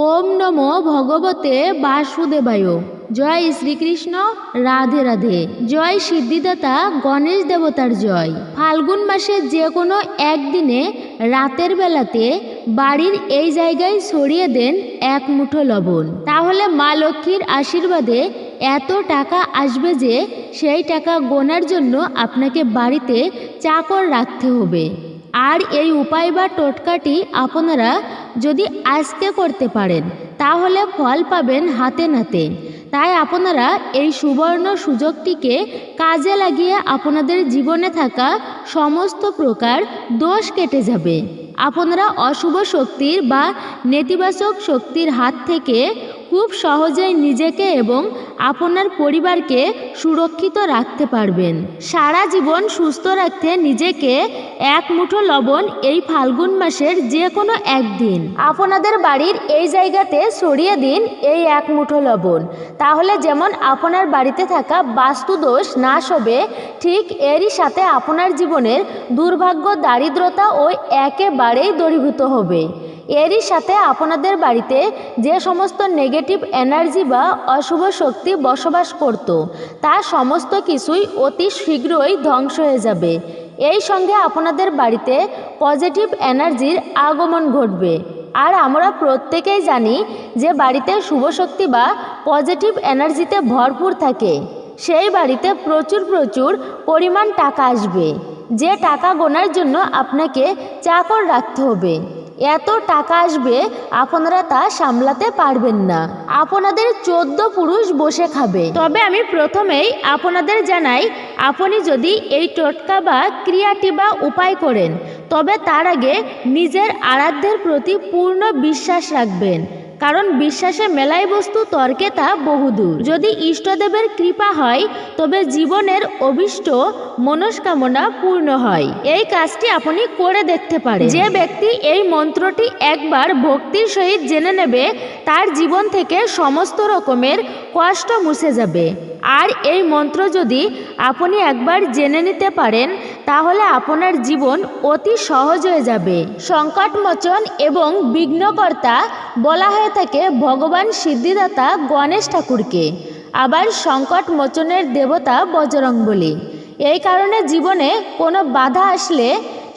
ওম নমো ভগবতে বাসুদেবায়। জয় শ্রীকৃষ্ণ, রাধে রাধে। জয় সিদ্ধিদাতা, গণেশ দেবতার জয়। ফাল্গুন মাসের যে কোনো একদিনে রাতের বেলাতে বাড়ির এই জায়গায় ছড়িয়ে দেন এক মুঠো লবণ। তাহলে মা লক্ষ্মীর আশীর্বাদে এত টাকা আসবে যে সেই টাকা গোনার জন্য আপনাকে বাড়িতে চাকর রাখতে হবে। আর এই উপায় বা টোটকাটি আপনারা যদি আজকে করতে পারেন, তাহলে ফল পাবেন হাতে নাতে। তাই আপনারা এই সুবর্ণ সুযোগটিকে কাজে লাগিয়ে আপনাদের জীবনে থাকা সমস্ত প্রকার দোষ কেটে যাবে। আপনারা অশুভ শক্তির বা নেতিবাচক শক্তির হাত থেকে খুব সহজেই নিজেকে এবং আপনার পরিবারকে সুরক্ষিত রাখতে পারবেন। সারা জীবন সুস্থ রাখতে নিজেকে এক মুঠো লবণ এই ফাল্গুন মাসের যে কোনো একদিন। আপনাদের বাড়ির এই জায়গাতে সরিয়ে দিন এই এক মুঠো লবণ। তাহলে যেমন আপনার বাড়িতে থাকা বাস্তুদোষ নাশ হবে, ঠিক এরই সাথে আপনার জীবনের দুর্ভাগ্য, দারিদ্রতা ও একেবারেই দূরীভূত হবে। এরই সাথে আপনাদের বাড়িতে যে সমস্ত নেগেটিভ এনার্জি বা অশুভ শক্তি বসবাস করত, তা সমস্ত কিছুই অতি শীঘ্রই ধ্বংস হয়ে যাবে। এই সঙ্গে আপনাদের বাড়িতে পজিটিভ এনার্জির আগমন ঘটবে। আর আমরা প্রত্যেকেই জানি যে বাড়িতে শুভ শক্তি বা পজিটিভ এনার্জিতে ভরপুর থাকে। সেই বাড়িতে প্রচুর প্রচুর পরিমাণ টাকা আসবে। যে টাকা গোনার জন্য আপনাকে চাকর রাখতে হবে। এত টাকা আসবে, আপনারা তা সামলাতে পারবেন না। আপনাদের চোদ্দ পুরুষ বসে খাবে। তবে আমি প্রথমেই আপনাদের জানাই, আপনি যদি এই টোটকা বা ক্রিয়াটি বা উপায় করেন, তবে তার আগে নিজের আরাধ্যের প্রতি পূর্ণ বিশ্বাস রাখবেন। কারণ বিশ্বাসে মেলাই বস্তু তর্কে তা বহুদূর। যদি ইষ্টদেবের কৃপা হয়, তবে জীবনের অভিষ্ট মনস্কামনা পূর্ণ হয়। এই কাজটি আপনি করে দেখতে পারেন। যে ব্যক্তি এই মন্ত্রটি একবার ভক্তির সহিত জেনে নেবে, তার জীবন থেকে সমস্ত রকমের কষ্ট মুছে যাবে। আর এই মন্ত্র যদি আপনি একবার জেনে নিতে পারেন, তাহলে আপনার জীবন অতি সহজ হয়ে যাবে। সংকটমোচন এবং বিঘ্নকর্তা বলা হয়ে থাকে ভগবান সিদ্ধিদাতা গণেশ ঠাকুরকে। আবার সংকট মোচনের দেবতা বজরং বলি। এই কারণে জীবনে কোনো বাধা আসলে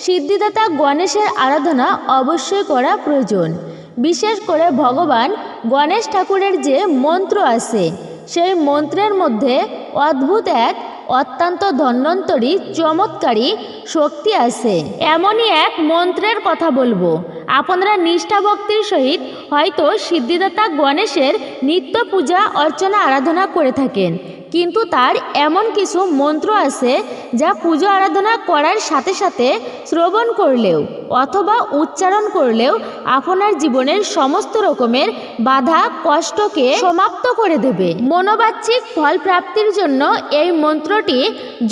সিদ্ধিদাতা গণেশের আরাধনা অবশ্যই করা প্রয়োজন। বিশেষ করে ভগবান গণেশ ঠাকুরের যে মন্ত্র আছে সেই মন্ত্রের মধ্যে অদ্ভুত এক অত্যন্ত ধন্বন্তরী, চমৎকারী শক্তি আছে। এমনই এক মন্ত্রের কথা বলব। আপনারা নিষ্ঠা ভক্তির সহিত হয়তো সিদ্ধিদাতা গণেশের নিত্য পূজা, অর্চনা, আরাধনা করে থাকেন। কিন্তু তার এমন কিছু মন্ত্র আছে যা পুজো, আরাধনা করার সাথে সাথে শ্রবণ করলেও অথবা উচ্চারণ করলেও আপনার জীবনের সমস্ত রকমের বাধা, কষ্টকে সমাপ্ত করে দেবে। মনোবাচ্ছিক ফল প্রাপ্তির জন্য এই মন্ত্রটি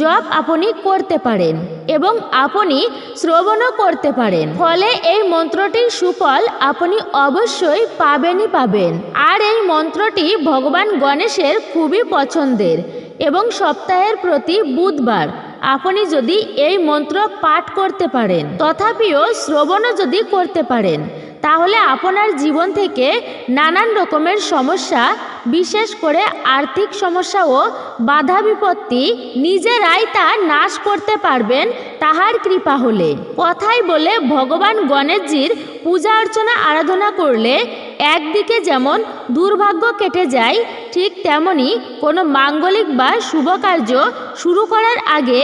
জপ আপনি করতে পারেন এবং আপনি শ্রবণও করতে পারেন। ফলে এই মন্ত্রটির সুফল আপনি অবশ্যই পাবেনই পাবেন। আর এই মন্ত্রটি ভগবান গণেশের খুবই পছন্দের এবং সপ্তাহের প্রতি বুধবার আপনি যদি এই মন্ত্র পাঠ করতে পারেন, তথাপিও শ্রবণও যদি করতে পারেন তাহলে আপনার জীবন থেকে নানান রকমের সমস্যা, বিশেষ করে আর্থিক সমস্যা ও বাধা বিপত্তি নিজেরাই তা নাশ করতে পারবেন তাহার কৃপা হলে। কথাই বলে ভগবান গণেশজির পূজা অর্চনা আরাধনা করলে একদিকে যেমন দুর্ভাগ্য কেটে যায়, ঠিক তেমনি কোনো মাঙ্গলিক বা শুভ কার্য শুরু করার আগে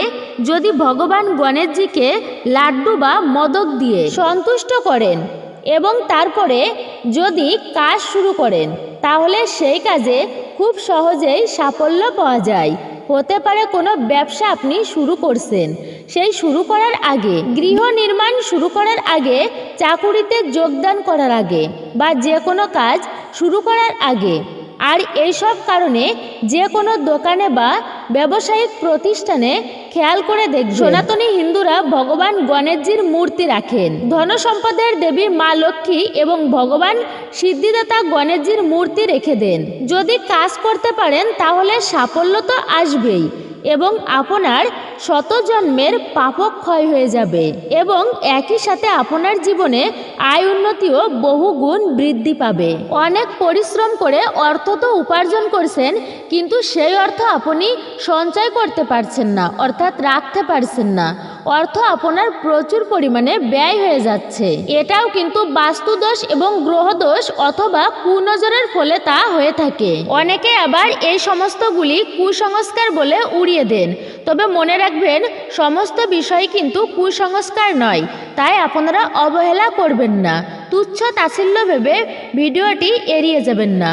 যদি ভগবান গণেশজিকে লাড্ডু বা মদক দিয়ে সন্তুষ্ট করেন এবং তারপরে যদি কাজ শুরু করেন, তাহলে সেই কাজে খুব সহজেই সাফল্য পাওয়া যায়। হতে পারে কোনো ব্যবসা আপনি শুরু করছেন। সেই শুরু করার আগে, গৃহ নির্মাণ শুরু করার আগে, চাকুরিতে যোগদান করার আগে বা যে কোনো কাজ শুরু করার আগে আর এইসব কারণে যে কোনো দোকানে বা ব্যবসায়িক প্রতিষ্ঠানে খেয়াল করে দেখবেন। সনাতনী হিন্দুরা ভগবান গণেশজির মূর্তি রাখেন। ধন সম্পদের দেবী মা লক্ষ্মী এবং ভগবান সিদ্ধিদাতা গণেশজির মূর্তি রেখে দেন। যদি কাজ করতে পারেন, তাহলে সাফল্য তো আসবেই এবং আপনার শত জন্মের পাপক ক্ষয় হয়ে যাবে এবং একই সাথে আপনার জীবনে আয় উন্নতিও বহুগুণ বৃদ্ধি পাবে। অনেক পরিশ্রম করে অর্থ তো উপার্জন করছেন, কিন্তু সেই অর্থ আপনি সঞ্চয় করতে পারছেন না, অর্থাৎ রাখতে পারছেন না। অর্থ আপনার প্রচুর পরিমাণে ব্যয় হয়ে যাচ্ছে। এটাও কিন্তু বাস্তুদোষ এবং গ্রহদোষ অথবা কুনজরের ফলে তা হয়ে থাকে। অনেকে আবার এই সমস্তগুলি কুসংস্কার বলে উড়িয়ে দেন। তবে মনে রাখবেন, সমস্ত বিষয় কিন্তু কুসংস্কার নয়, তাই আপনারা অবহেলা করবেন না। তুচ্ছ তাচ্ছিল্য ভেবে ভিডিওটি এড়িয়ে যাবেন না।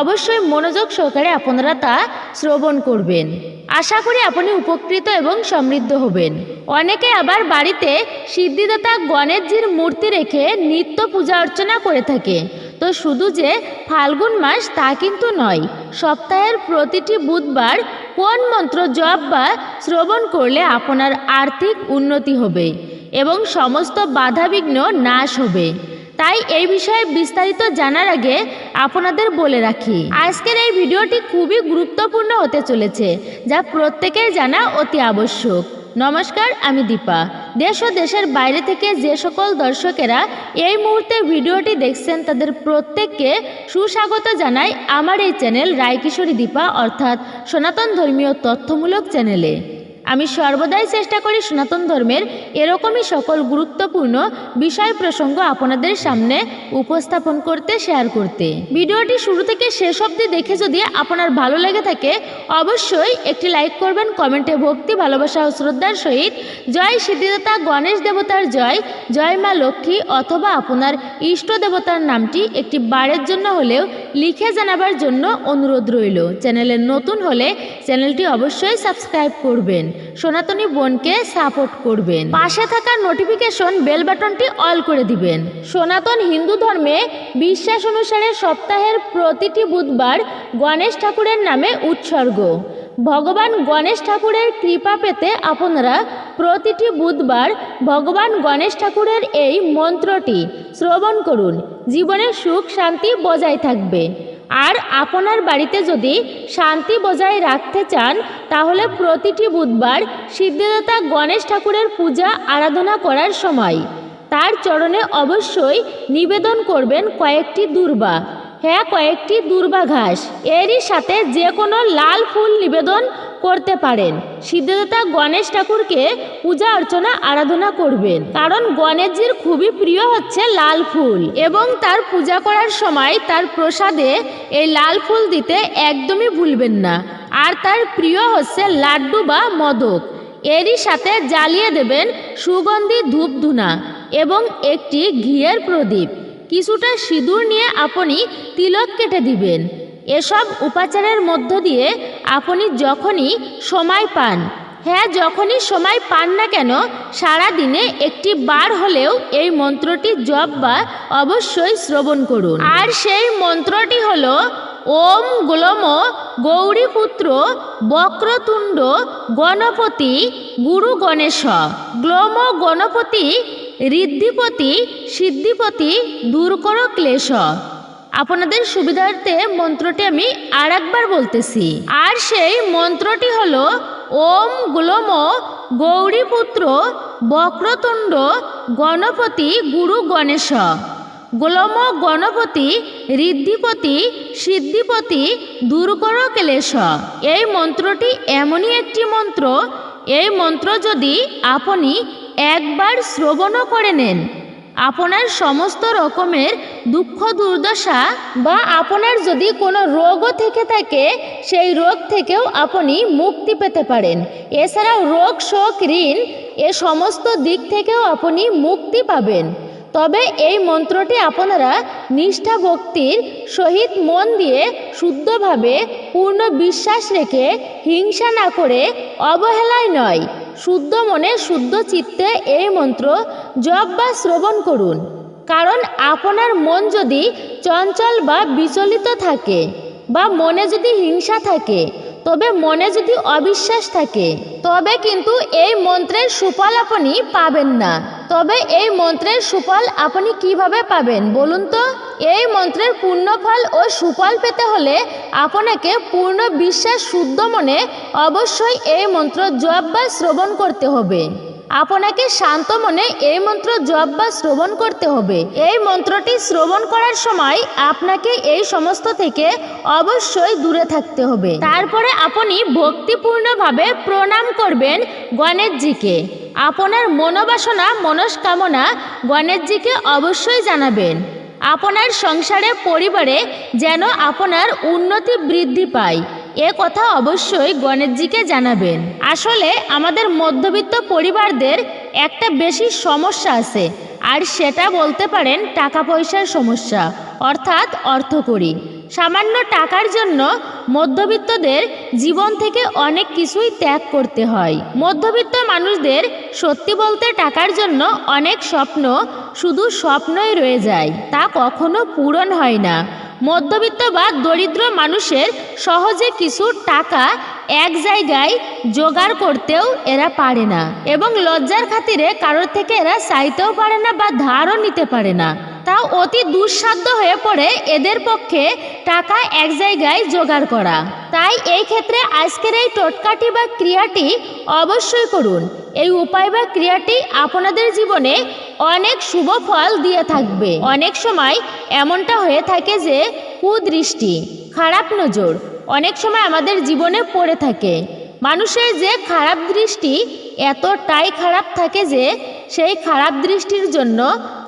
অবশ্যই মনোযোগ সহকারে আপনারা তা শ্রবণ করবেন। আশা করি আপনি উপকৃত এবং সমৃদ্ধ হবেন। অনেকে আবার বাড়িতে সিদ্ধিদাতা গণেশজির মূর্তি রেখে নিত্য পূজা অর্চনা করে থাকে। তো শুধু যে ফাল্গুন মাস তা কিন্তু নয়, সপ্তাহের প্রতিটি বুধবার কোন মন্ত্র জপ বা শ্রবণ করলে আপনার আর্থিক উন্নতি হবে এবং সমস্ত বাধাবিঘ্ন নাশ হবে। তাই এই বিষয়ে বিস্তারিত জানার আগে আপনাদের বলে রাখি, আজকের এই ভিডিওটি খুবই গুরুত্বপূর্ণ হতে চলেছে, যা প্রত্যেকের জানা অতি আবশ্যক। নমস্কার, আমি দীপা। দেশ ও দেশের বাইরে থেকে যে সকল দর্শকেরা এই মুহূর্তে ভিডিওটি দেখছেন, তাদের প্রত্যেককে সুস্বাগত জানাই আমার এই চ্যানেল রায়কিশোরী দীপা, অর্থাৎ সনাতন ধর্মীয় তথ্যমূলক চ্যানেলে। আমি সর্বদাই চেষ্টা করি সনাতন ধর্মের এরকমই সকল গুরুত্বপূর্ণ বিষয় প্রসঙ্গ আপনাদের সামনে উপস্থাপন করতে শেয়ার করতে। ভিডিওটি শুরু থেকে শেষ অবধি দেখে যদি আপনার ভালো লেগে থাকে, অবশ্যই একটি লাইক করবেন, কমেন্টে ভক্তি, ভালোবাসা ও শ্রদ্ধার সহিত। জয় সিদ্ধিদাতা, গণেশ দেবতার জয়। জয় মা লক্ষ্মী অথবা আপনার ইষ্ট দেবতার নামটি একটি বারের জন্য হলেও লিখে জানাবার জন্য অনুরোধ রইল। চ্যানেলে নতুন হলে চ্যানেলটি অবশ্যই সাবস্ক্রাইব করবেন। সনাতনী বোনকে সাপোর্ট করবেন। পাশে থাকা নোটিফিকেশন বেল বাটনটি অল করে দিবেন। সনাতন হিন্দু ধর্মে বিশ্বাস অনুসারে সপ্তাহের প্রতিটি বুধবার গণেশ ঠাকুরের নামে উৎসর্গ। ভগবান গণেশ ঠাকুরের কৃপা পেতে আপনারা প্রতিটি বুধবার ভগবান গণেশ ঠাকুরের এই মন্ত্রটি শ্রবণ করুন। জীবনের সুখ শান্তি বজায় থাকবে। আর আপনার বাড়িতে যদি শান্তি বজায় রাখতে চান, তাহলে প্রতিটি বুধবার সিদ্ধিদাতা গণেশ ঠাকুরের পূজা আরাধনা করার সময়। তার চরণে অবশ্যই নিবেদন করবেন কয়েকটি দুর্বা। হ্যাঁ কয়েকটি দুর্বা ঘাস। এরই সাথে যে কোনো লাল ফুল নিবেদন করতে পারেন। সিদ্ধিদাতা গণেশ ঠাকুরকে পূজা অর্চনা, আরাধনা করবেন। কারণ গণেশজির খুবই প্রিয় হচ্ছে লাল ফুল এবং তার পূজা করার সময় তার প্রসাদে এই লাল ফুল দিতে একদমই ভুলবেন না। আর তার প্রিয় হচ্ছে লাড্ডু বা মদক। এরই সাথে জ্বালিয়ে দেবেন সুগন্ধি ধূপধুনা এবং একটি ঘিয়ের প্রদীপ। কিছুটা সিঁদুর নিয়ে আপনি তিলক কেটে দিবেন। এসব উপাচারের মধ্য দিয়ে আপনি যখনই সময় পান হ্যাঁ যখনই সময় পান না কেন সারা দিনে একটি বার হলেও এই মন্ত্রটি জপ বা অবশ্যই শ্রবণ করুন। আর সেই মন্ত্রটি হল, ওম গ্লোম গৌরীপুত্র বক্রতুণ্ড গণপতি গুরু গণেশ গ্লোম গণপতি ঋদ্ধিপতি, সিদ্ধিপতি দূর করো ক্লেশ। আপনাদের সুবিধার্থে মন্ত্রটি আমি আর একবার বলতেছি। আর সেই মন্ত্রটি হল, ওম গ্লোম গৌরীপুত্র বক্রতুণ্ড গণপতি গুরু গণেশ। গোলম গণপতি, ঋদ্ধিপতি, সিদ্ধিপতি দুর্গর ক্লেশ। এই মন্ত্রটি এমনই একটি মন্ত্র। এই মন্ত্র যদি আপনি একবার শ্রবণও করে নেন। আপনার সমস্ত রকমের দুঃখ, দুর্দশা বা আপনার যদি কোনো রোগও থেকে থাকে, সেই রোগ থেকেও আপনি মুক্তি পেতে পারেন। এছাড়াও রোগ, শোক, ঋণ এ সমস্ত দিক থেকেও আপনি মুক্তি পাবেন। তবে এই মন্ত্রটি আপনারা নিষ্ঠা ভক্তির সহিত মন দিয়ে শুদ্ধভাবে, পূর্ণ বিশ্বাস রেখে, হিংসা না করে, অবহেলায় নয়। শুদ্ধ মনে শুদ্ধ চিত্তে এই মন্ত্র জপ বা শ্রবণ করুন। কারণ আপনার মন যদি চঞ্চল বা বিচলিত থাকে বা মনে যদি হিংসা থাকে তবে মনে যদি অবিশ্বাস থাকে, তবে কিন্তু এই মন্ত্রের সুফল আপনি পাবেন না। তবে এই মন্ত্রের সুফল আপনি কীভাবে পাবেন বলুন তো? এই মন্ত্রের পূর্ণ ফল ও সুফল পেতে হলে আপনাকে পূর্ণ বিশ্বাস, শুদ্ধ মনে অবশ্যই এই মন্ত্র জপ বা শ্রবণ করতে হবে। আপনাকে শান্ত মনে এই মন্ত্র জপ বা শ্রবণ করতে হবে। এই মন্ত্রটি শ্রবণ করার সময় আপনাকে এই সমস্ত থেকে অবশ্যই দূরে থাকতে হবে। তারপরে আপনি ভক্তিপূর্ণভাবে প্রণাম করবেন গণেশজিকে। আপনার মনোবাসনা, মনস্কামনা গণেশজিকে অবশ্যই জানাবেন। আপনার সংসারে, পরিবারে যেন আপনার উন্নতি বৃদ্ধি পায়। এ কথা অবশ্যই গণেশজিকে জানাবেন। আসলে আমাদের মধ্যবিত্ত পরিবারদের একটা বেশি সমস্যা আছে, আর সেটা বলতে পারেন টাকা পয়সার সমস্যা, অর্থাৎ অর্থকরী সামান্য টাকার জন্য মধ্যবিত্তদের জীবন থেকে অনেক কিছুই ত্যাগ করতে হয়। মধ্যবিত্ত মানুষদের সত্যি বলতে টাকার জন্য অনেক স্বপ্ন শুধু স্বপ্নই রয়ে যায়, তা কখনো পূরণ হয় না। মধ্যবিত্ত বা দরিদ্র মানুষের সহজে কিছু টাকা এক জায়গায় জোগাড় করতেও এরা পারে না এবং লজ্জার খাতিরে কারোর থেকে এরা চাইতেও পারে না বা ধারও নিতে পারে না। তাও অতি দুঃসাধ্য হয়ে পড়ে এদের পক্ষে টাকা এক জায়গায় জোগাড় করা। তাই এই ক্ষেত্রে আজকের এই টোটকাটি বা ক্রিয়াটি অবশ্যই করুন। এই উপায় বা ক্রিয়াটি আপনাদের জীবনে অনেক শুভ ফল দিয়ে থাকবে। অনেক সময় এমনটা হয়ে থাকে যে কুদৃষ্টি, খারাপ নজর অনেক সময় আমাদের জীবনে পড়ে থাকে। মানুষের যে খারাপ দৃষ্টি এতটাই খারাপ থাকে যে সেই খারাপ দৃষ্টির জন্য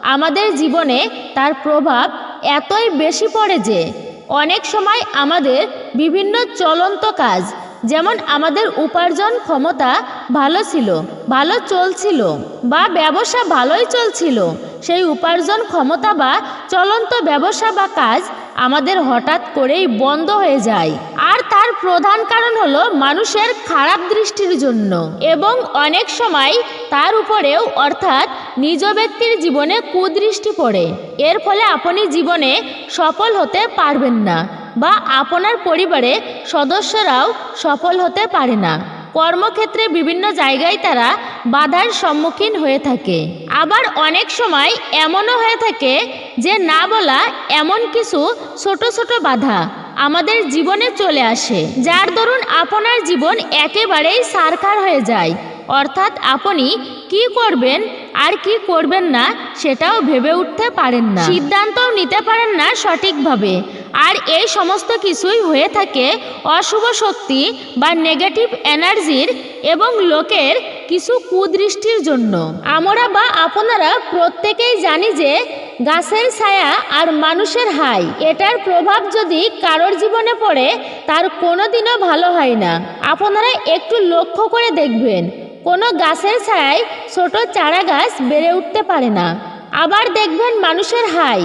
আমাদের জীবনে তার প্রভাব এতই বেশি পড়ে যে অনেক সময় আমাদের বিভিন্ন চলন্ত কাজ, যেমন আমাদের উপার্জন ক্ষমতা ভালো ছিল, ভালো চলছিল বা ব্যবসা ভালোই চলছিল সেই উপার্জন ক্ষমতা বা চলন্ত ব্যবসা বা কাজ আমাদের হঠাৎ করেই বন্ধ হয়ে যায়। আর তার প্রধান কারণ হলো মানুষের খারাপ দৃষ্টির জন্য। এবং অনেক সময় তার উপরেও অর্থাৎ নিজ ব্যক্তির জীবনে কুদৃষ্টি পড়ে। এর ফলে আপনি জীবনে সফল হতে পারবেন না বা আপনার পরিবারে সদস্যরাও সফল হতে পারে না। কর্মক্ষেত্রে বিভিন্ন জায়গায় তারা বাধার সম্মুখীন হয়ে থাকে। আবার অনেক সময় এমনও হয়ে থাকে যে না বলা এমন কিছু ছোট ছোট বাধা আমাদের জীবনে চলে আসে। যার দরুন আপনার জীবন একেবারেই সারখার হয়ে যায়। অর্থাৎ আপনি কি করবেন আর কি করবেন না সেটাও ভেবে উঠতে পারেন না। সিদ্ধান্তও নিতে পারেন না সঠিকভাবে। আর এই সমস্ত কিছুই হয়ে থাকে অশুভ শক্তি বা নেগেটিভ এনার্জির এবং লোকের কিছু কুদৃষ্টির জন্য। আমরা বা আপনারা প্রত্যেকেই জানি যে গাছের ছায়া আর মানুষের হাই, এটার প্রভাব যদি কারোর জীবনে পড়ে, তার কোনোদিনও ভালো হয় না। আপনারা একটু লক্ষ্য করে দেখবেন। কোনো গাছের ছায়ায় ছোট চারা গাছ বেড়ে উঠতে পারে না। আবার দেখবেন মানুষের হাই।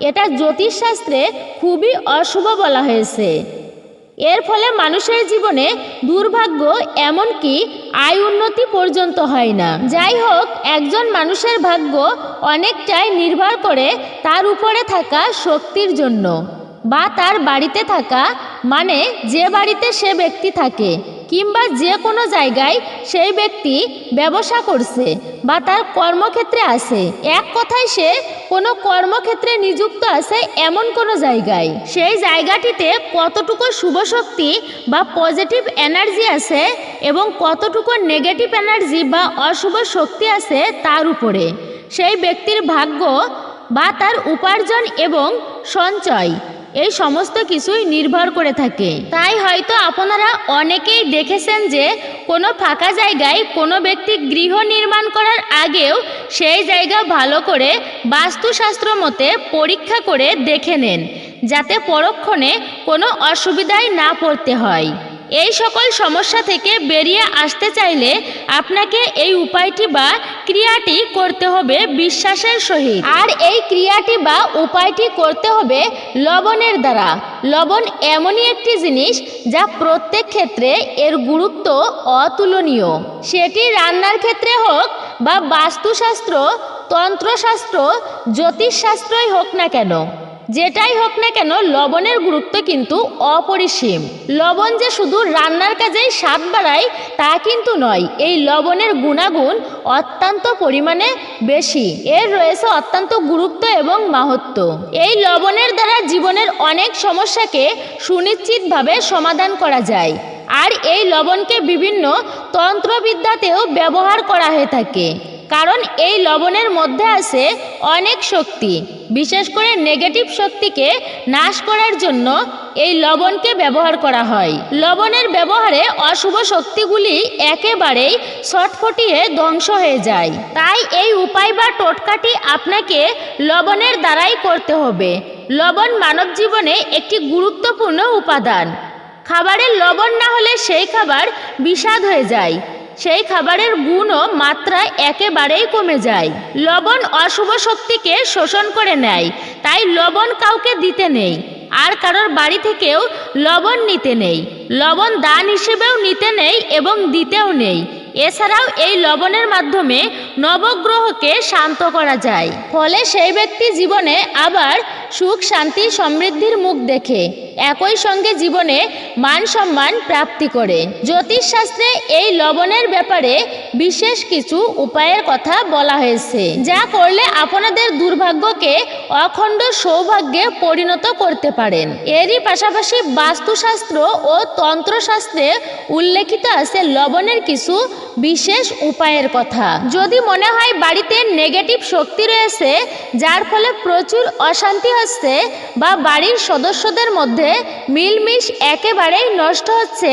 এটা জ্যোতিষশাস্ত্রে খুবই অশুভ বলা হয়েছে। এর ফলে মানুষের জীবনে দুর্ভাগ্য এমনকি আয় উন্নতি পর্যন্ত হয় না। যাই হোক, একজন মানুষের ভাগ্য অনেকটাই নির্ভর করে তার উপরে থাকা শক্তির জন্য বা তার বাড়িতে থাকা মানে যে বাড়িতে সে ব্যক্তি থাকে কিংবা যে কোনো জায়গায় সেই ব্যক্তি ব্যবসা করছে বা তার কর্মক্ষেত্রে আছে। এক কথায় সে কোনো কর্মক্ষেত্রে নিযুক্ত আছে এমন কোনো জায়গায়। সেই জায়গাটিতে কতটুকু শুভ শক্তি বা পজিটিভ এনার্জি আছে এবং কতটুকু নেগেটিভ এনার্জি বা অশুভ শক্তি আছে তার উপরে। সেই ব্যক্তির ভাগ্য বা তার উপার্জন এবং সঞ্চয়। এই সমস্ত কিছুই নির্ভর করে থাকে। তাই হয়তো আপনারা অনেকেই দেখেছেন যে, কোনো ফাঁকা জায়গায় কোনো ব্যক্তি গৃহ নির্মাণ করার আগেও সেই জায়গা ভালো করে বাস্তুশাস্ত্র মতে পরীক্ষা করে দেখে নেন, যাতে পরক্ষণে কোনো অসুবিধায় না পড়তে হয়। এই সকল সমস্যা থেকে বেরিয়ে আসতে চাইলে আপনাকে এই উপায়টি বা ক্রিয়াটি করতে হবে বিশ্বাসের সহিত। আর এই ক্রিয়াটি বা উপায়টি করতে হবে লবণের দ্বারা। লবণ এমনই একটি জিনিস যা প্রত্যেক ক্ষেত্রে এর গুরুত্ব অতুলনীয়। সেটি রান্নার ক্ষেত্রে হোক বা বাস্তুশাস্ত্র, তন্ত্রশাস্ত্র, জ্যোতিষশাস্ত্রই হোক না কেন। যেটাই হোক না কেন, লবণের গুরুত্ব কিন্তু অপরিসীম। লবণ যে শুধু রান্নার কাজেই স্বাদ বাড়ায়, তা কিন্তু নয়, এই লবণের গুণাগুণ অত্যন্ত পরিমাণে বেশি। এর রয়েছে অত্যন্ত গুরুত্ব এবং মাহাত্ম। এই লবণের দ্বারা জীবনের অনেক সমস্যাকে সুনিশ্চিতভাবে সমাধান করা যায়। আর এই লবণকে বিভিন্ন তন্ত্রবিদ্যাতেও ব্যবহার করা হয়ে থাকে। কারণ এই লবণের মধ্যে আছে অনেক শক্তি, বিশেষ করে নেগেটিভ শক্তিকে নাশ করার জন্য এই লবণকে ব্যবহার করা হয়। লবণের ব্যবহারে অশুভ শক্তিগুলি একেবারেই ছটফটিয়ে ধ্বংস হয়ে যায়। তাই এই উপায় বা টোটকাটি আপনাকে লবণের দ্বারাই করতে হবে। লবণ মানব জীবনে একটি গুরুত্বপূর্ণ উপাদান। খাবারের লবণ না হলে সেই খাবার বিষাদ হয়ে যায়। সেই খাবারের গুণ ও মাত্রা একেবারেই কমে যায়। লবণ অশুভ শক্তিকে শোষণ করে নেয়, তাই লবণ কাউকে দিতে নেই, আর কারোর বাড়ি থেকেও লবণ নিতে নেই। লবণ দান হিসেবেও নিতে নেই এবং দিতেও নেই। এছাড়াও এই লবণের মাধ্যমে নবগ্রহকে শান্ত করা যায়। ফলে সেই ব্যক্তি জীবনে আবার সুখ, শান্তি, সমৃদ্ধির মুখ দেখে, একই সঙ্গে জীবনে মান সম্মান প্রাপ্তি করে। জ্যোতিষশাস্ত্রে এই লবণের ব্যাপারে বিশেষ কিছু উপায়ের কথা বলা হয়েছে। যা করলে আপনাদের দুর্ভাগ্যকে অখণ্ড সৌভাগ্যে পরিণত করতে পারেন। এরই পাশাপাশি বাস্তুশাস্ত্র ও তন্ত্রশাস্ত্রে উল্লেখিত আছে লবণের কিছু বিশেষ উপায়ের কথা। যদি মনে হয় বাড়িতে নেগেটিভ শক্তি রয়েছে, যার ফলে প্রচুর অশান্তি হচ্ছে বা বাড়ির সদস্যদের মধ্যে মিলমিশ একেবারেই নষ্ট হচ্ছে,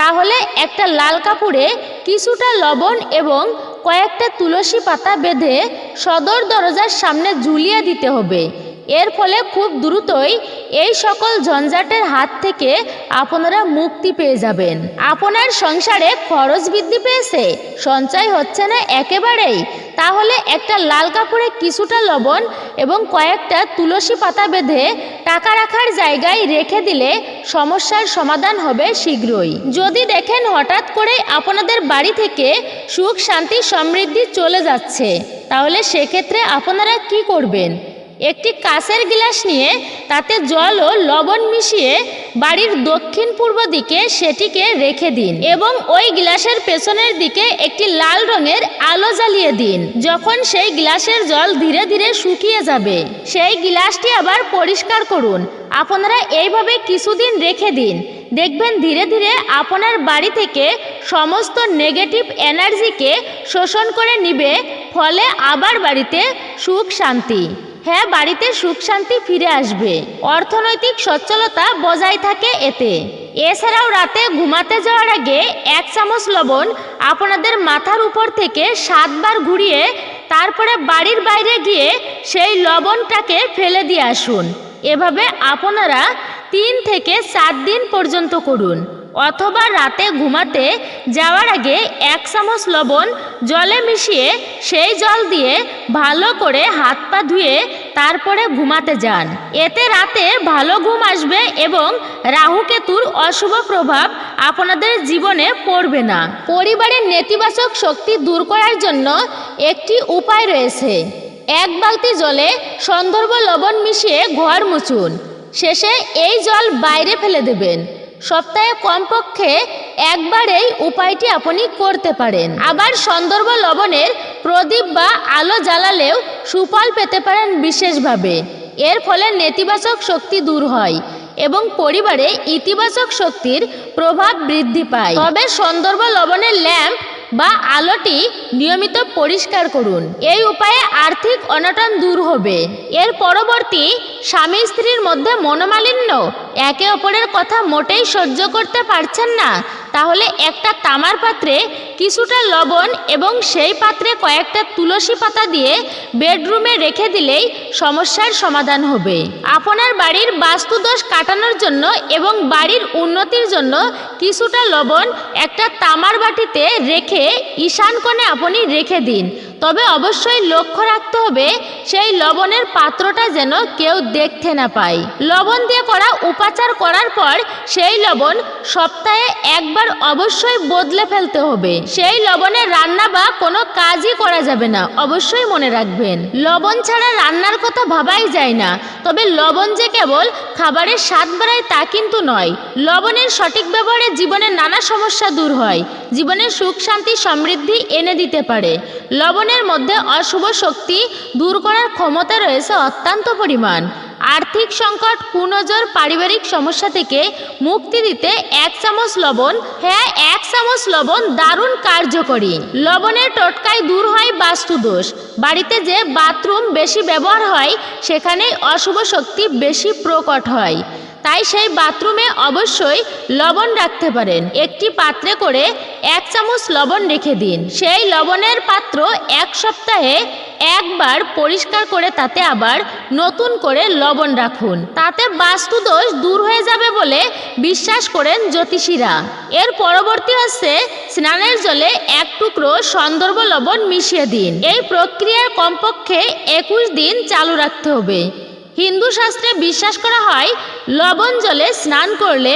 তাহলে একটা লাল কাপড়ে কিছুটা লবণ এবং কয়েকটা তুলসী পাতা বেঁধে সদর দরজার সামনে ঝুলিয়ে দিতে হবে। এর ফলে খুব দ্রুতই এই সকল ঝঞ্ঝাটের হাত থেকে আপনারা মুক্তি পেয়ে যাবেন। আপনার সংসারে খরচ বৃদ্ধি পেয়েছে, সঞ্চয় হচ্ছে না একেবারেই। তাহলে একটা লাল কাপড়ে কিছুটা লবণ এবং কয়েকটা তুলসী পাতা বেঁধে টাকা রাখার জায়গায় রেখে দিলে সমস্যার সমাধান হবে শীঘ্রই। যদি দেখেন হঠাৎ করে আপনাদের বাড়ি থেকে সুখ, শান্তি, সমৃদ্ধি চলে যাচ্ছে, তাহলে সেক্ষেত্রে আপনারা কি করবেন? একটি কাঁচের গ্লাস নিয়ে তাতে জল ও লবণ মিশিয়ে বাড়ির দক্ষিণ পূর্ব দিকে সেটিকে রেখে দিন এবং ওই গ্লাসের পেছনের দিকে একটি লাল রঙের আলো জ্বালিয়ে দিন। যখন সেই গ্লাসের জল ধীরে ধীরে শুকিয়ে যাবে, সেই গ্লাসটি আবার পরিষ্কার করুন। আপনারা এইভাবে কিছুদিন রেখে দিন। দেখবেন ধীরে ধীরে আপনার বাড়ি থেকে সমস্ত নেগেটিভ এনার্জিকে শোষণ করে নিবে, ফলে আবার বাড়িতে সুখ শান্তি। হ্যাঁ বাড়িতে সুখ শান্তি ফিরে আসবে। অর্থনৈতিক সচ্ছলতা বজায় থাকে এতে। এছাড়াও রাতে ঘুমাতে যাওয়ার আগে এক চামচ লবণ আপনাদের মাথার উপর থেকে সাতবার ঘুরিয়ে তারপরে বাড়ির বাইরে গিয়ে সেই লবণটাকে ফেলে দিয়ে আসুন। এভাবে আপনারা তিন থেকে চার দিন পর্যন্ত করুন। অথবা রাতে ঘুমাতে যাওয়ার আগে এক চামচ লবণ জলে মিশিয়ে সেই জল দিয়ে ভালো করে হাত পা ধুয়ে তারপরে ঘুমাতে যান। এতে রাতে ভালো ঘুম আসবে এবং রাহু কেতুর অশুভ প্রভাব আপনাদের জীবনে পড়বে না। পরিবারের নেতিবাচক শক্তি দূর করার জন্য একটি উপায় রয়েছে। এক বালতি জলে সন্দর্ভ লবণ মিশিয়ে ঘর মুছুন। শেষে এই জল বাইরে ফেলে দেবেন। সপ্তাহে কমপক্ষে একবার এই উপায়টি আপনি করতে পারেন। আবার সন্দর্ভ লবণের প্রদীপ বা আলো জ্বালালেও সুফল পেতে পারেন বিশেষভাবে। এর ফলে নেতিবাচক শক্তি দূর হয় এবং পরিবারে ইতিবাচক শক্তির প্রভাব বৃদ্ধি পায়। তবে সন্দর্ভ লবণের ল্যাম্প বা আলোটি নিয়মিত পরিষ্কার করুন। এই উপায়ে আর্থিক অনটন দূর হবে। এর পরবর্তী, স্বামী স্ত্রীর মধ্যে মনোমালিন্য একে অপরের কথা মোটেই সহ্য করতে পারছেন না। তাহলে একটা তামার পাত্রে কিছুটা লবণ এবং সেই পাত্রে কয়েকটা তুলসী পাতা দিয়ে বেডরুমে রেখে দিলেই সমস্যার সমাধান হবে। আপনার বাড়ির বাস্তুদোষ কাটানোর জন্য এবং বাড়ির উন্নতির জন্য কিছুটা লবণ একটা তামার বাটিতে রেখে ঈশান কোণে আপনি রেখে দিন। তবে অবশ্যই লক্ষ্য রাখতে হবে, সেই লবণের পাত্রটা যেন কেউ দেখতে না পায়। লবণ দিয়ে করা উপাচার করার পর সেই লবণ সপ্তাহে একবার অবশ্যই বদলে ফেলতে হবে। সেই লবণে রান্না বা কোনো কাজই করা যাবে না, অবশ্যই মনে রাখবেন। লবণ ছাড়া রান্নার কথা ভাবাই যায় না, তবে লবণ যে কেবল খাবারের স্বাদ বাড়ায় তা কিন্তু নয়। লবণের সঠিক ব্যবহারে জীবনের নানা সমস্যা দূর হয় জীবনের সুখ, শান্তি, সমৃদ্ধি এনে দিতে পারে। লবণের মধ্যে অশুভ শক্তি দূর করার ক্ষমতা রয়েছে অত্যন্ত পরিমাণ। আর্থিক সংকট, কুনজর, পারিবারিক সমস্যা থেকে মুক্তি দিতে এক চামচ লবণ হ্যাঁ এক চামচ লবণ দারুণ কার্যকরী। লবণের টোটকায় দূর হয় বাস্তুদোষ। বাড়িতে যে বাথরুম বেশি ব্যবহার হয়, সেখানেই অশুভ শক্তি বেশি প্রকট হয়। তাই সেই বাথরুমে অবশ্যই লবণ রাখতে পারেন। একটি পাত্রে করে এক চামচ লবণ রেখে দিন। সেই লবণের পাত্র এক সপ্তাহে একবার পরিষ্কার করে তাতে আবার নতুন করে লবণ রাখুন। তাতে বাস্তুদোষ দূর হয়ে যাবে বলে বিশ্বাস করেন জ্যোতিষীরা। এর পরবর্তী হচ্ছে স্নানের জলে এক টুকরো সন্দর্ভ লবণ মিশিয়ে দিন। এই প্রক্রিয়ার কমপক্ষে একুশ দিন চালু রাখতে হবে। হিন্দু শাস্ত্রে বিশ্বাস করা হয়, লবণ জলে স্নান করলে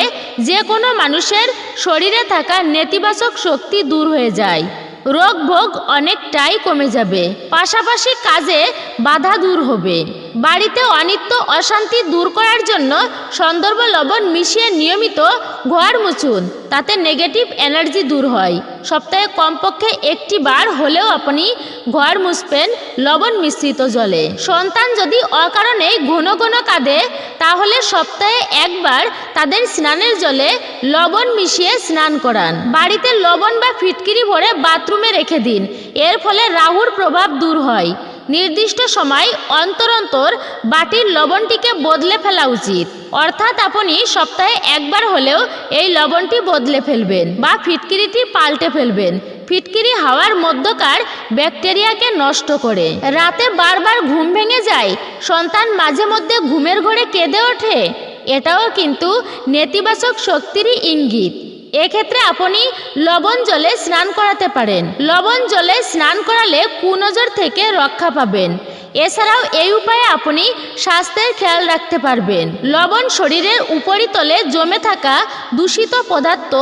যে কোনো মানুষের শরীরে থাকা নেতিবাচক শক্তি দূর হয়ে যায়। রোগ ভোগ অনেকটাই কমে যাবে। পাশাপাশি কাজে বাধা দূর হবে। বাড়িতে অনিত্য অশান্তি দূর করার জন্য সন্দর্ভ লবণ মিশিয়ে নিয়মিত ঘর মুছুন, তাতে নেগেটিভ এনার্জি দূর হয়। সপ্তাহে কমপক্ষে একটি বার হলেও আপনি ঘর মুছবেন লবণ মিশ্রিত জলে। সন্তান যদি অকারণে ঘন ঘন কাঁদে, তাহলে সপ্তাহে একবার তাদের স্নানের জলে লবণ মিশিয়ে স্নান করান। বাড়িতে লবণ বা ফিটকিরি ভরে বাথরুমে রেখে দিন। এর ফলে রাহুর প্রভাব দূর হয়। নির্দিষ্ট সময় অন্তর অন্তর বাটির লবণটিকে বদলে ফেলা উচিত। অর্থাৎ আপনি সপ্তাহে একবার হলেও এই লবণটি বদলে ফেলবেন বা ফিটকিরিটি পাল্টে ফেলবেন। ফিটকিরি হাওয়ার মধ্যকার ব্যাকটেরিয়াকে নষ্ট করে। রাতে বারবার ঘুম ভেঙে যায়, সন্তান মাঝে মধ্যে ঘুমের ঘরে কেঁদে ওঠে। এটাও কিন্তু নেতিবাচক শক্তিরই ইঙ্গিত। এক্ষেত্রে আপনি লবণ জলে স্নান করাতে পারেন। লবণ জলে স্নান করালে কুনজর থেকে রক্ষা পাবেন। এছাড়াও এই উপায়ে আপনি স্বাস্থ্যের খেয়াল রাখতে পারবেন। লবণ শরীরের উপরিতলে জমে থাকা দূষিত পদার্থ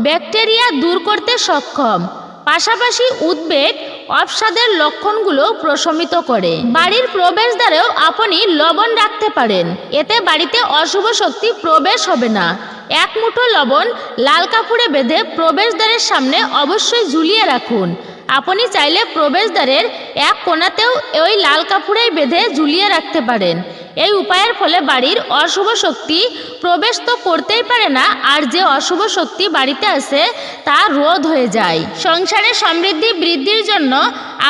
ব্যাকটেরিয়া দূর করতে সক্ষম। পাশাপাশি উদ্বেগ অবসাদের লক্ষণগুলো প্রশমিত করে। বাড়ির প্রবেশদ্বারেও আপনি লবণ রাখতে পারেন। এতে বাড়িতে অশুভ শক্তি প্রবেশ হবে না। এক মুঠো লবণ লাল কাপড়ে বেঁধে প্রবেশদ্বারের সামনে অবশ্যই ঝুলিয়ে রাখুন। আপনি চাইলে প্রবেশদ্বারের এক কোণাতেও ওই লাল কাপড়েই বেঁধে ঝুলিয়ে রাখতে পারেন। এই উপায়ের ফলে বাড়ির অশুভ শক্তি প্রবেশ তো করতেই পারে না, আর যে অশুভ শক্তি বাড়িতে আসে তা রোধ হয়ে যায়। সংসারে সমৃদ্ধি বৃদ্ধির জন্য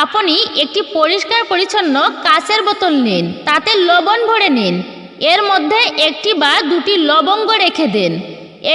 আপনি একটি পরিষ্কার পরিচ্ছন্ন কাঁচের বোতল নিন, তাতে লবণ ভরে নিন। এর মধ্যে একটি বা দুটি লবঙ্গ রেখে দেন।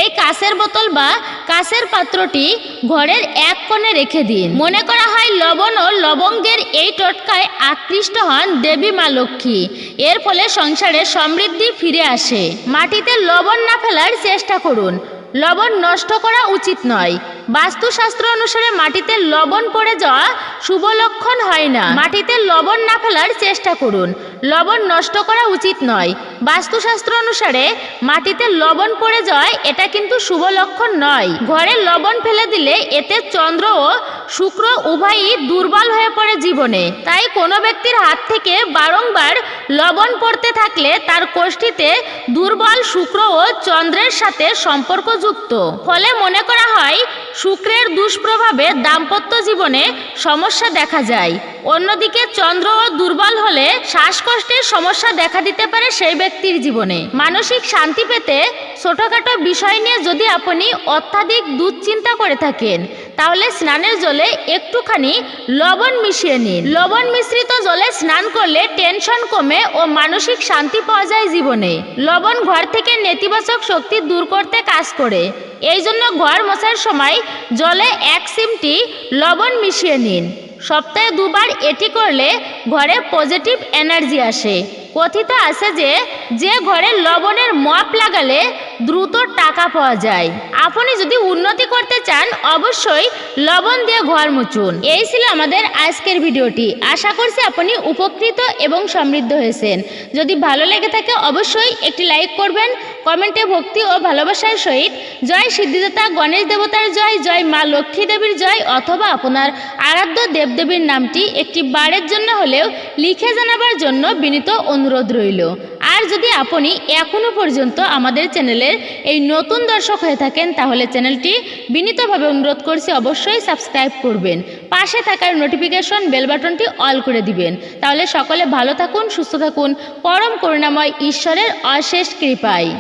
এই কাঁচের বোতল বা কাঁচের পাত্রটি ঘরের এক কোণে রেখে দিন। মনে করা হয় লবণ ও লবঙ্গের এই টোটকায় আকৃষ্ট হন দেবী মা লক্ষ্মী। এর ফলে সংসারে সমৃদ্ধি ফিরে আসে। মাটিতে লবণ না ফেলার চেষ্টা করুন। লবণ নষ্ট করা উচিত নয়। বাস্তুশাস্ত্র অনুসারে মাটিতে লবণ পড়ে যাওয়া শুভ লক্ষণ হয় না। মাটিতে লবণ না ফেলার চেষ্টা করুন। লবণ নষ্ট করা উচিত নয়। বাস্তুশাস্ত্র অনুসারে মাটিতে লবণ পড়ে যাওয়ায় এটা কিন্তু শুভ লক্ষণ নয়। ঘরে লবণ ফেলে দিলে এতে চন্দ্র ও শুক্র উভয়ই দুর্বল হয়ে পড়ে জীবনে। তাই কোনো ব্যক্তির হাত থেকে বারংবার লবণ পড়তে থাকলে তার কোষ্ঠীতে দুর্বল শুক্র ও চন্দ্রের সাথে সম্পর্কযুক্ত। ফলে মনে করা হয় শুক্রের দুষ্প্রভাবে দাম্পত্য জীবনে সমস্যা দেখা যায়। অন্যদিকে চন্দ্র ও দুর্বল হলে শ্বাসকষ্টের সমস্যা দেখা দিতে পারে সেই ব্যক্তির জীবনে। মানসিক শান্তি পেতে ছোটখাটো বিষয় নিয়ে যদি আপনি অত্যাধিক দুশ্চিন্তা করে থাকেন তাহলে স্নানের জলে একটুখানি লবণ মিশিয়ে নিন। লবণ মিশ্রিত জলে স্নান করলে টেনশন কমে ও মানসিক শান্তি পাওয়া যায় জীবনে। লবণ ঘর থেকে নেতিবাচক শক্তি দূর করতে কাজ করে। এই জন্য ঘর মোছার সময় জলে এক সিমটি লবণ মিশিয়ে নিন। সপ্তাহে দুবার এটি করলে ঘরে পজিটিভ এনার্জি আসে। কথিত আছে যে যে ঘরে লবণের মপ লাগালে দ্রুত টাকা পাওয়া যায়। আপনি যদি উন্নতি করতে চান, অবশ্যই লবণ দিয়ে ঘর মুচুন এই ছিল আমাদের আজকের ভিডিওটি। আশা করছি আপনি উপকৃত এবং সমৃদ্ধ হয়েছেন। যদি ভালো লেগে থাকে, অবশ্যই একটি লাইক করবেন, কমেন্টে ভক্তি ও ভালোবাসার সহিত জয় সিদ্ধিদাতা, গণেশ দেবতার জয় জয় মা লক্ষ্মী দেবীর জয়, অথবা আপনার আরাধ্য দেবদেবীর নামটি একটি বারের জন্য হলেও লিখে জানাবার জন্য বিনীত অনুরোধ রইল। আর যদি আপনি এখনও পর্যন্ত আমাদের চ্যানেলের এই নতুন দর্শক হয়ে থাকেন, তাহলে চ্যানেলটি বিনীতভাবে অনুরোধ করছি অবশ্যই সাবস্ক্রাইব করবেন। পাশে থাকার নোটিফিকেশন বেল বাটনটি অল করে দিবেন। তাহলে সকলে ভালো থাকুন, সুস্থ থাকুন। পরম করুণাময় ঈশ্বরের অশেষ কৃপায়।